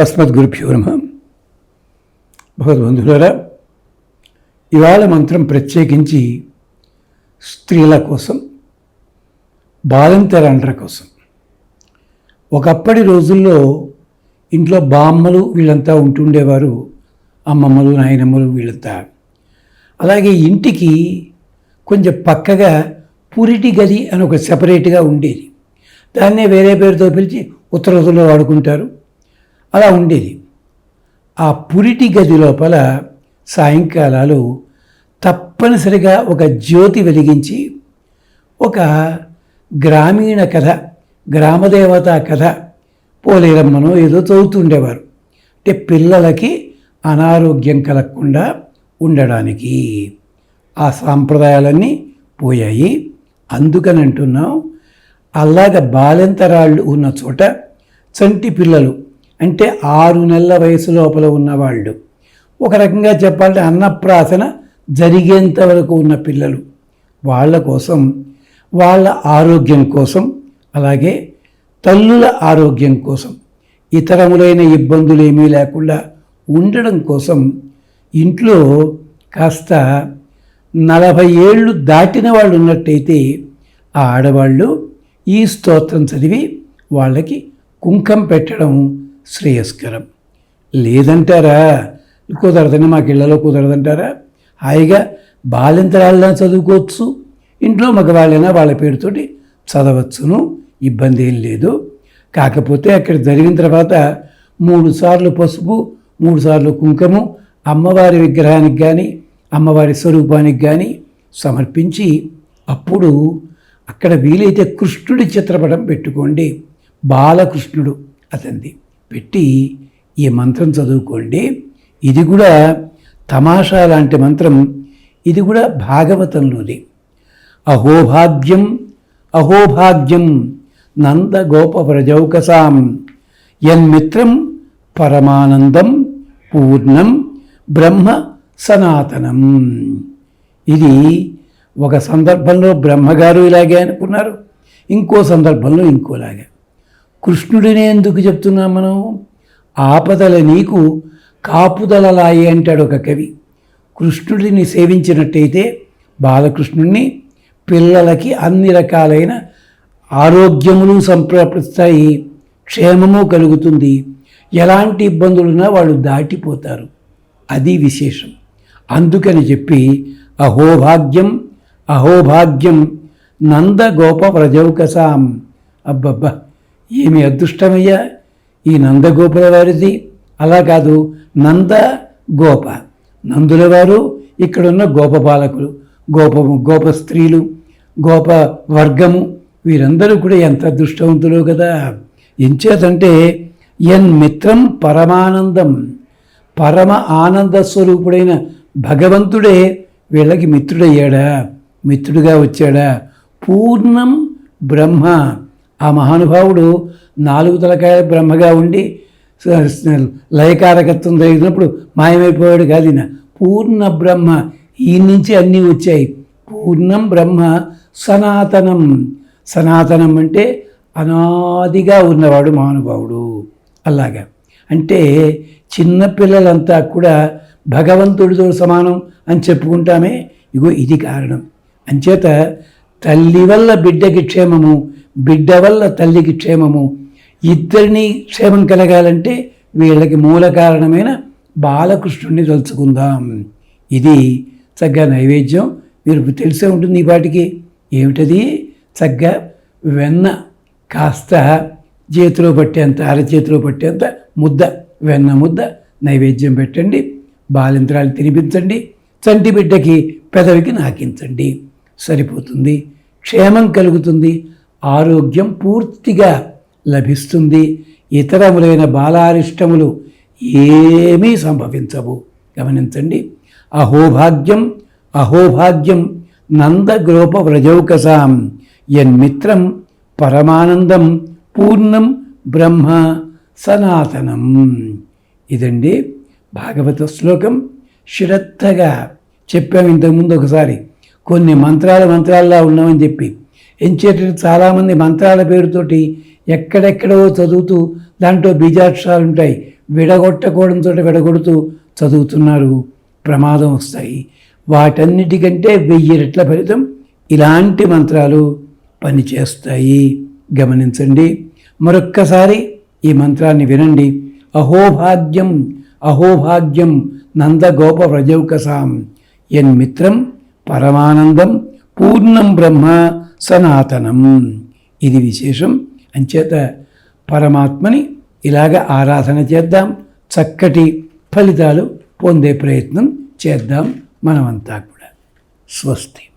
అస్మద్గురుభ్యో నమ భగవద్బంధులారా ఇవాళ మంత్రం ప్రత్యేకించి స్త్రీల కోసం బాలంతరాండ్ర కోసం. ఒకప్పటి రోజుల్లో ఇంట్లో బామ్మలు వీళ్ళంతా ఉంటుండేవారు అమ్మమ్మలు నాయనమ్మలు వీళ్ళంతా. అలాగే ఇంటికి కొంచెం పక్కగా పురిటి గది అని ఒక సెపరేట్గా ఉండేది. దాన్నే వేరే పేరుతో పిలిచి ఉత్తరతుల్లో వాడుకుంటారు. అలా ఉండేది. ఆ పురిటి గది లోపల సాయంకాలాలు తప్పనిసరిగా ఒక జ్యోతి వెలిగించి ఒక గ్రామీణ కథ గ్రామదేవత కథ పోలేరమ్మనో ఏదో చదువుతుండేవారు అంటే పిల్లలకి అనారోగ్యం కలగకుండా ఉండడానికి ఆ సాంప్రదాయాలన్నీ పోయాయి. అందుకని అంటున్నాం అలాగ బాలెంతరాళ్ళు ఉన్న చోట చంటి పిల్లలు అంటే ఆరు నెలల వయసు లోపల ఉన్నవాళ్ళు. ఒక రకంగా చెప్పాలంటే అన్నప్రాసన జరిగేంత వరకు ఉన్న పిల్లలు. వాళ్ళ కోసం వాళ్ళ ఆరోగ్యం కోసం అలాగే తల్లుల ఆరోగ్యం కోసం ఇతరములైన ఇబ్బందులు ఏమీ లేకుండా ఉండడం కోసం ఇంట్లో కాస్త నలభై ఏళ్ళు దాటిన వాళ్ళు ఉన్నట్టయితే ఆ ఆడవాళ్ళు ఈ స్తోత్రం చదివి వాళ్ళకి కుంకం పెట్టడం శ్రేయస్కరం. లేదంటారా? కుదరదని మాకు ఇళ్ళలో కుదరదంటారా? హాయిగా బాలింతరాళ్ళని చదువుకోవచ్చు. ఇంట్లో మగవాళ్ళైనా వాళ్ళ పేరుతోటి చదవచ్చును. ఇబ్బంది ఏం లేదు. కాకపోతే అక్కడ జరిగిన తర్వాత మూడు సార్లు పసుపు మూడు సార్లు కుంకుము అమ్మవారి విగ్రహానికి కానీ అమ్మవారి స్వరూపానికి కానీ సమర్పించి అప్పుడు అక్కడ వీలైతే కృష్ణుడి చిత్రపటం పెట్టుకోండి. బాలకృష్ణుడు అతనిది. పెట్టి ఈ మంత్రం చదువుకోండి. ఇది కూడా తమాషా లాంటి మంత్రం. ఇది కూడా భాగవతంలోది. అహోభాగ్యం అహోభాగ్యం నంద గోప వ్రజౌకసాం యన్మిత్రం పరమానందం పూర్ణం బ్రహ్మ సనాతనం. ఇది ఒక సందర్భంలో బ్రహ్మగారు ఇలాగే అనుకున్నారు. ఇంకో సందర్భంలో ఇంకోలాగా. కృష్ణుడినే ఎందుకు చెప్తున్నాం మనం? ఆపదల నీకు కాపుదలలాయి అంటాడు ఒక కవి. కృష్ణుడిని సేవించినట్టయితే బాలకృష్ణుడిని పిల్లలకి అన్ని రకాలైన ఆరోగ్యములు సంప్రాప్తిస్తాయి క్షేమము కలుగుతుంది. ఎలాంటి ఇబ్బందులున్నా వాళ్ళు దాటిపోతారు. అది విశేషం. అందుకని చెప్పి అహోభాగ్యం అహోభాగ్యం నందగోప వ్రజౌకసాం. అబ్బబ్బా! ఏమి అదృష్టమయ్యా. ఈ నందగోపుల వారిది అలా కాదు నంద గోప. నందుల వారు ఇక్కడున్న గోపపాలకులు. గోప గోప స్త్రీలు గోప వర్గము. వీరందరూ కూడా ఎంత అదృష్టవంతులు కదా. ఎంచేతంటే ఎన్ మిత్రం పరమానందం. పరమ ఆనంద స్వరూపుడైన భగవంతుడే వీళ్ళకి మిత్రుడయ్యాడా? మిత్రుడిగా వచ్చాడా? పూర్ణం బ్రహ్మ. ఆ మహానుభావుడు నాలుగు తలకాయ బ్రహ్మగా ఉండి లయకారకత్వం జరిగినప్పుడు మాయమైపోయాడు కాదు ఈయన. పూర్ణ బ్రహ్మ. ఈ నుంచి అన్నీ వచ్చాయి. పూర్ణం బ్రహ్మ సనాతనం. సనాతనం అంటే అనాదిగా ఉన్నవాడు మహానుభావుడు. అలాగా. అంటే చిన్నపిల్లలంతా కూడా భగవంతుడితో సమానం అని చెప్పుకుంటామే. ఇగో ఇది కారణం. అంచేత తల్లి వల్ల బిడ్డకి క్షేమము బిడ్డ వల్ల తల్లికి క్షేమము. ఇద్దరిని క్షేమం కలగాలంటే వీళ్ళకి మూల కారణమైన బాలకృష్ణుడిని తలుచుకుందాం. ఇది చక్కగా నైవేద్యం. మీరు తెలిసే ఉంటుంది ఈ పాటికి. ఏమిటది? చక్కగా వెన్న కాస్త చేతిలో పట్టేంత అరచేతిలో పట్టేంత ముద్ద వెన్న ముద్ద నైవేద్యం పెట్టండి. బాలింత్రాలు తినిపించండి. చంటి బిడ్డకి పెదవికి నాకించండి. సరిపోతుంది. క్షేమం కలుగుతుంది. ఆరోగ్యం పూర్తిగా లభిస్తుంది. ఇతరములైన బాలారిష్టములు ఏమీ సంభవించవు. గమనించండి. అహోభాగ్యం అహోభాగ్యం నందగ్రోప వ్రజౌకసాం యన్మిత్రం పరమానందం పూర్ణం బ్రహ్మ సనాతనం. ఇదండి భాగవత శ్లోకం. శ్రద్ధగా చెప్పాము ఇంతకుముందు ఒకసారి. కొన్ని మంత్రాలు మంత్రాల్లా ఉన్నామని చెప్పి ఎంచేటట్టు చాలామంది మంత్రాల పేరుతోటి ఎక్కడెక్కడో చదువుతూ దాంట్లో బీజాక్షరాలు ఉంటాయి. విడగొట్టకూడంతో విడగొడుతూ చదువుతున్నారు. ప్రమాదం వస్తాయి. వాటన్నిటికంటే వెయ్యి రెట్ల ఫలితం ఇలాంటి మంత్రాలు పనిచేస్తాయి. గమనించండి. మరొక్కసారి ఈ మంత్రాన్ని వినండి. అహోభాగ్యం అహోభాగ్యం నందగోప వ్రజౌకసాం. ఎన్మిత్రం పరమానందం పూర్ణం బ్రహ్మ సనాతనం. ఇది విశేషం. అంచేత పరమాత్మని ఇలాగ ఆరాధన చేద్దాం. చక్కటి ఫలితాలు పొందే ప్రయత్నం చేద్దాం మనమంతా కూడా. స్వస్తి.